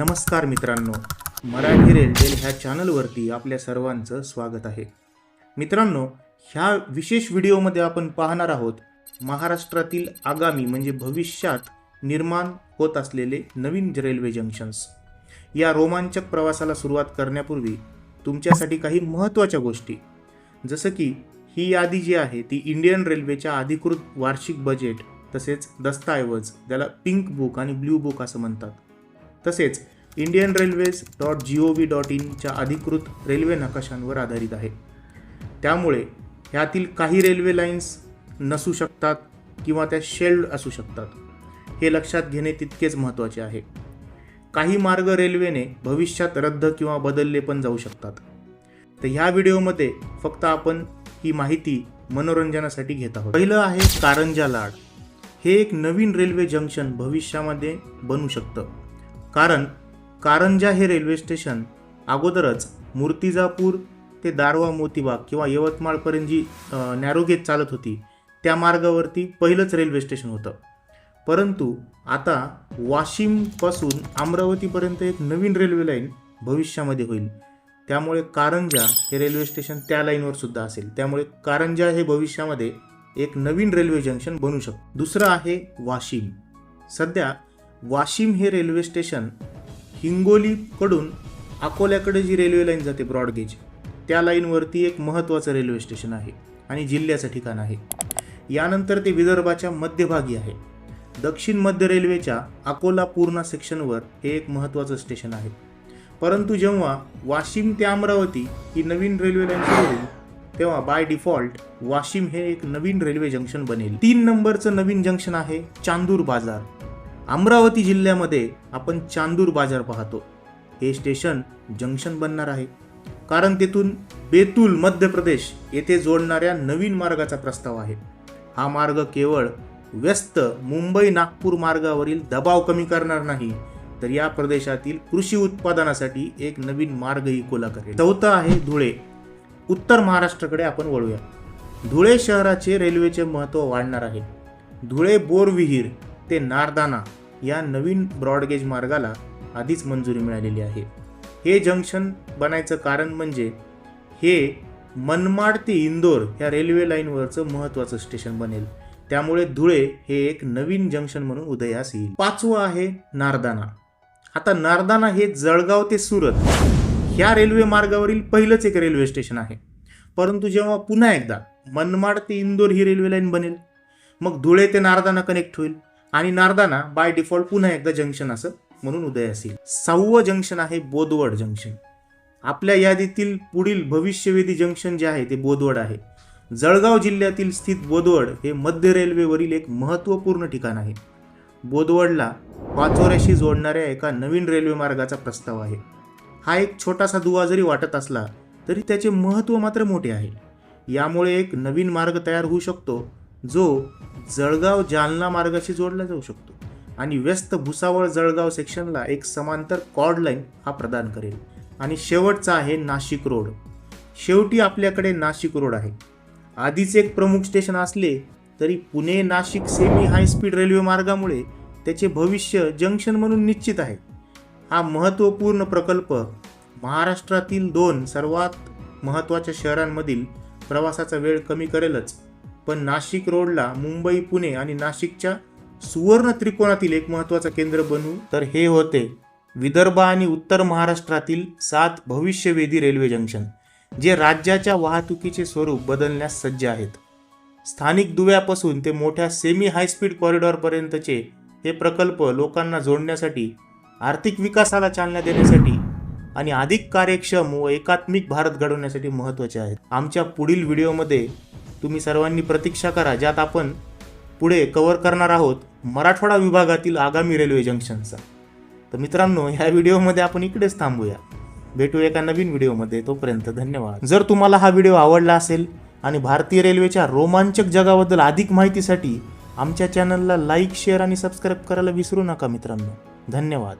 नमस्कार मित्रांनो. मराठी रेलटेल ह्या चॅनलवरती आपल्या सर्वांचं स्वागत आहे. मित्रांनो ह्या विशेष व्हिडिओमध्ये आपण पाहणार आहोत महाराष्ट्रातील आगामी म्हणजे भविष्यात निर्माण होत असलेले नवीन रेल्वे जंक्शन्स. या रोमांचक प्रवासाला सुरुवात करण्यापूर्वी तुमच्यासाठी काही महत्त्वाच्या गोष्टी. जसं की ही यादी जी आहे ती इंडियन रेल्वेच्या अधिकृत वार्षिक बजेट तसेच दस्तऐवज त्याला पिंक बुक आणि ब्ल्यू बुक असं म्हणतात. तसेच Indian railways dot G O V dot इनच्या अधिकृत रेल्वे नकाशांवर आधारित आहे. त्यामुळे ह्यातील काही रेल्वे लाईन्स नसू शकतात किंवा त्या शेल्ड असू शकतात. हे लक्षात घेणे तितकेच महत्त्वाचे आहे. काही मार्ग रेल्वेने भविष्यात रद्द किंवा बदलले पण जाऊ शकतात. तर ह्या व्हिडिओमध्ये फक्त आपण ही माहिती मनोरंजनासाठी घेत आहोत. पहिलं आहे कारंजा लाड. हे एक नवीन रेल्वे जंक्शन भविष्यामध्ये बनू शकतं. कारण कारंजा हे रेल्वे स्टेशन अगोदरच मूर्तिजापूर ते दारवा मोतीबाग किंवा यवतमाळपर्यंत जी नॅरोगेज चालत होती त्या मार्गावरती पहिलंच रेल्वे स्टेशन होतं. परंतु आता वाशिमपासून अमरावतीपर्यंत एक नवीन रेल्वे लाईन भविष्यामध्ये होईल. त्यामुळे कारंजा हे रेल्वे स्टेशन त्या लाईनवर सुद्धा असेल. त्यामुळे कारंजा हे भविष्यामध्ये एक नवीन रेल्वे जंक्शन बनू शकतं दुसरं आहे वाशिम. सध्या वाशिम हे रेल्वे स्टेशन हिंगोलीकडून अकोल्याकडे जी रेल्वे लाईन जाते ब्रॉडगेज त्या लाईनवरती एक महत्त्वाचं रेल्वे स्टेशन आहे आणि जिल्ह्याचं ठिकाण आहे. यानंतर ते विदर्भाच्या मध्यभागी आहे. दक्षिण मध्य रेल्वेच्या अकोला पूर्णा सेक्शनवर हे एक महत्त्वाचं स्टेशन आहे. परंतु जेव्हा वाशिम ते अमरावती ही नवीन रेल्वे लाईन सुरू होईल तेव्हा बाय डिफॉल्ट वाशिम हे एक नवीन रेल्वे जंक्शन बनेल. तीन नंबरचं नवीन जंक्शन आहे चांदूर बाजार. अमरावती जिल्ह्यामध्ये आपण चांदूर बाजार पाहतो. हे स्टेशन जंक्शन बनणार आहे. कारण तेथून बेतूल मध्य प्रदेश येथे जोडणाऱ्या नवीन मार्गाचा प्रस्ताव आहे. हा मार्ग केवळ व्यस्त मुंबई नागपूर मार्गावरील दबाव कमी करणार नाही तर या प्रदेशातील कृषी उत्पादनासाठी एक नवीन मार्गही खुला करेल. चौथं आहे धुळे. उत्तर महाराष्ट्राकडे आपण वळूया. धुळे शहराचे रेल्वेचे महत्त्व वाढणार आहे. धुळे बोरविहीर ते नारदाना या नवीन ब्रॉडगेज मार्गाला आधीच मंजुरी मिळालेली आहे. हे जंक्शन बनायचं कारण म्हणजे हे मनमाड ते इंदोर या रेल्वे लाईनवरचं महत्त्वाचं स्टेशन बनेल. त्यामुळे धुळे हे एक नवीन जंक्शन म्हणून उदयास येईल. पाचवं आहे नारदाना. आता नारदाना हे जळगाव ते सुरत ह्या रेल्वे मार्गावरील पहिलंच एक रेल्वे स्टेशन आहे. परंतु जेव्हा पुन्हा एकदा मनमाड ते इंदोर ही रेल्वे लाईन बनेल मग धुळे ते नारदाना कनेक्ट होईल. आणि नारदाना बाय डिफॉल्ट पुन्हा एकदा जंक्शन असं म्हणून उदयास येईल सहावं जंक्शन आहे बोदवड जंक्शन आपल्या यादीतील पुढील भविष्यवेधी जंक्शन जे आहे ते बोदवड आहे. जळगाव जिल्ह्यातील स्थित बोदवड हे मध्य रेल्वेवरील एक महत्त्वपूर्ण ठिकाण आहे. बोदवडला पाचोऱ्याशी जोडणाऱ्या एका नवीन रेल्वे मार्गाचा प्रस्ताव आहे. हा एक छोटासा दुवा जरी वाटत असला तरी त्याचे महत्त्व मात्र मोठे आहे. यामुळे एक नवीन मार्ग तयार होऊ शकतो जो जळगाव जालना मार्गाशी जोडला जाऊ शकतो. आणि व्यस्त भुसावळ जळगाव सेक्शनला एक समांतर कॉर्ड लाईन हा प्रदान करेल. आणि शेवटचा आहे नाशिक रोड. शेवटी आपल्याकडे नाशिक रोड आहे. आधीच एक प्रमुख स्टेशन असले तरी Pune Nashik semi high speed railway मार्गामुळे त्याचे भविष्य जंक्शन म्हणून निश्चित आहे. हा महत्त्वपूर्ण प्रकल्प महाराष्ट्रातील दोन सर्वात महत्त्वाच्या शहरांमधील प्रवासाचा वेळ कमी करेलच. पण नाशिक रोडला मुंबई पुणे आणि नाशिकच्या सुवर्ण त्रिकोणातील एक महत्त्वाचं केंद्र बनवू तर हे होते विदर्भ आणि उत्तर महाराष्ट्रातील सात भविष्यवेधी रेल्वे जंक्शन जे राज्याच्या वाहतुकीचे स्वरूप बदलण्यास सज्ज आहेत. स्थानिक दुव्यापासून ते मोठ्या सेमी हायस्पीड कॉरिडॉरपर्यंतचे हे प्रकल्प लोकांना जोडण्यासाठी आर्थिक विकासाला चालना देण्यासाठी आणि अधिक कार्यक्षम व एकात्मिक भारत घडवण्यासाठी महत्त्वाचे आहेत. आमच्या पुढील व्हिडिओमध्ये तुम्ही सर्वांनी प्रतीक्षा करा ज्यात आपण पुढे कव्हर करणार आहोत मराठवाडा विभागातील आगामी रेल्वे जंक्शनचा तर मित्रांनो ह्या व्हिडिओमध्ये आपण इकडेच थांबूया. भेटू एका नवीन व्हिडिओमध्ये. तोपर्यंत धन्यवाद. जर तुम्हाला हा व्हिडिओ आवडला असेल आणि भारतीय रेल्वेच्या रोमांचक जगाबद्दल अधिक माहितीसाठी आमच्या चॅनलला लाईक शेअर आणि सबस्क्राईब करायला विसरू नका मित्रांनो. धन्यवाद.